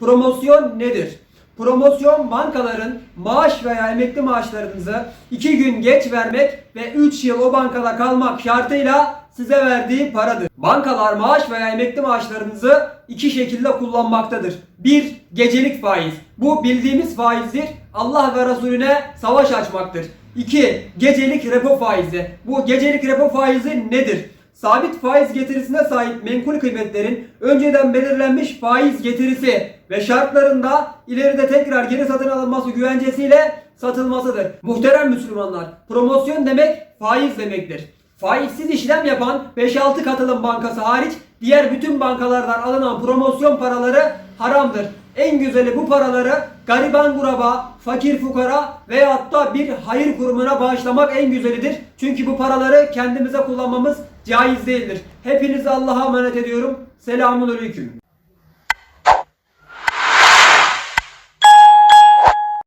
Promosyon nedir? Promosyon bankaların maaş veya emekli maaşlarınızı 2 gün geç vermek ve 3 yıl o bankada kalmak şartıyla size verdiği paradır. Bankalar maaş veya emekli maaşlarınızı iki şekilde kullanmaktadır. 1. Gecelik faiz. Bu bildiğimiz faizdir. Allah ve Resulüne savaş açmaktır. 2. Gecelik repo faizi. Bu gecelik repo faizi nedir? Sabit faiz getirisine sahip menkul kıymetlerin önceden belirlenmiş faiz getirisi ve şartlarında ileride tekrar geri satın alınması güvencesiyle satılmasıdır. Muhterem Müslümanlar, promosyon demek faiz demektir. Faizsiz işlem yapan 5-6 katılım bankası hariç diğer bütün bankalardan alınan promosyon paraları haramdır. En güzeli bu paraları gariban kuraba, fakir fukara veyahut da bir hayır kurumuna bağışlamak en güzelidir. Çünkü bu paraları kendimize kullanmamız caiz değildir. Hepinizi Allah'a emanet ediyorum. Selamun Aleyküm.